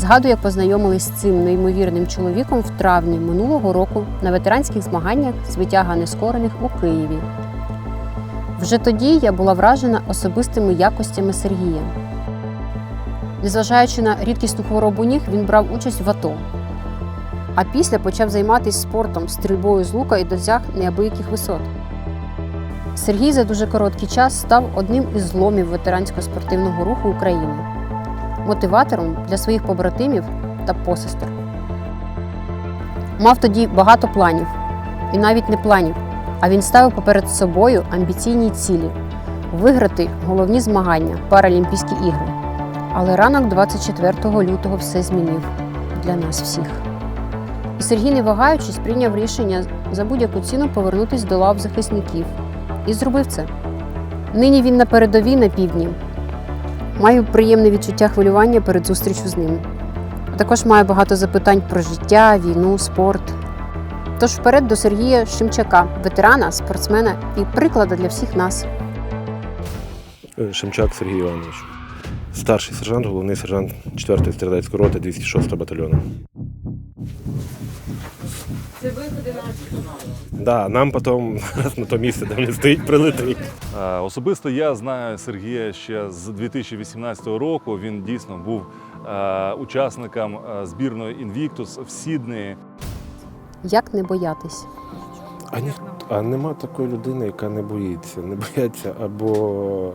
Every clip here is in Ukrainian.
Згадую, як познайомились з цим неймовірним чоловіком в травні минулого року на ветеранських змаганнях з витяга нескорених у Києві. Вже тоді я була вражена особистими якостями Сергія. Незважаючи на рідкісну хворобу ніг, він брав участь в АТО. А після почав займатися спортом, стрільбою з лука і досяг неабияких висот. Сергій за дуже короткий час став одним із зломів ветеранського спортивного руху України, мотиватором для своїх побратимів та посестер. Мав тоді багато планів, і навіть не планів, а він ставив поперед собою амбіційні цілі виграти головні змагання Паралімпійські ігри. Але ранок 24 лютого все змінив для нас всіх. І Сергій, не вагаючись, прийняв рішення за будь-яку ціну повернутися до лав захисників. І зробив це. Нині він на передовій на півдні. Маю приємне відчуття хвилювання перед зустрічю з ним. Також маю багато запитань про життя, війну, спорт. Тож вперед до Сергія Шимчака, ветерана, спортсмена і приклада для всіх нас. Шимчак Шемчак Сергій Іванович. Старший сержант, головний сержант 4-ї стрілецької роти 206 батальйону. Це виходи на Да, нам потім раз на то місце, де він стоїть, прилетить. Е, Особисто я знаю Сергія ще з 2018 року. Він дійсно був е, учасником е, збірної Invictus в Сіднеї. Як не боятись? А, ні, а нема такої людини, яка не боїться. Не бояться або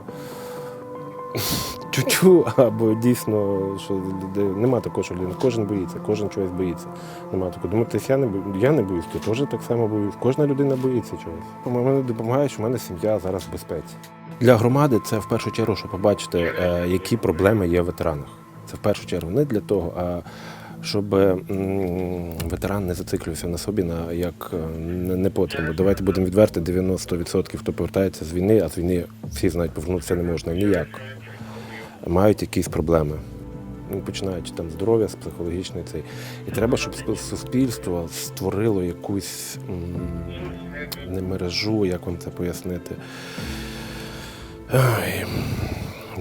чучу, або дійсно, що нема такого, що людина. Кожен боїться, кожен чогось боїться. Нема такого. Думаєте, я не бо- я не боюсь, ти теж так само боюсь. Кожна людина боїться чогось. Мене допомагає, що в мене сім'я зараз в безпеці. Для громади це в першу чергу, щоб побачити, е, які проблеми є в ветеранах. Це в першу чергу не для того, а щоб ветеран не зациклювався на собі на як е, не- непотребу. Давайте будемо відверти, 90% хто повертається з війни, а з війни всі знають, повернутися не можна ніяк. Мають якісь проблеми. Ну, Починаючи там здоров'я, з психологічної цей. І треба, щоб суспільство створило якусь не мережу, як вам це пояснити. Ой,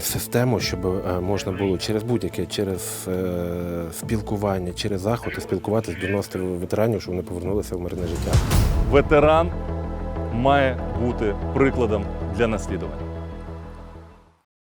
систему, щоб е, можна було через будь-яке, через е, спілкування, через заходи спілкуватися, доносити ветеранів, щоб вони повернулися в мирне життя. Ветеран має бути прикладом для наслідування.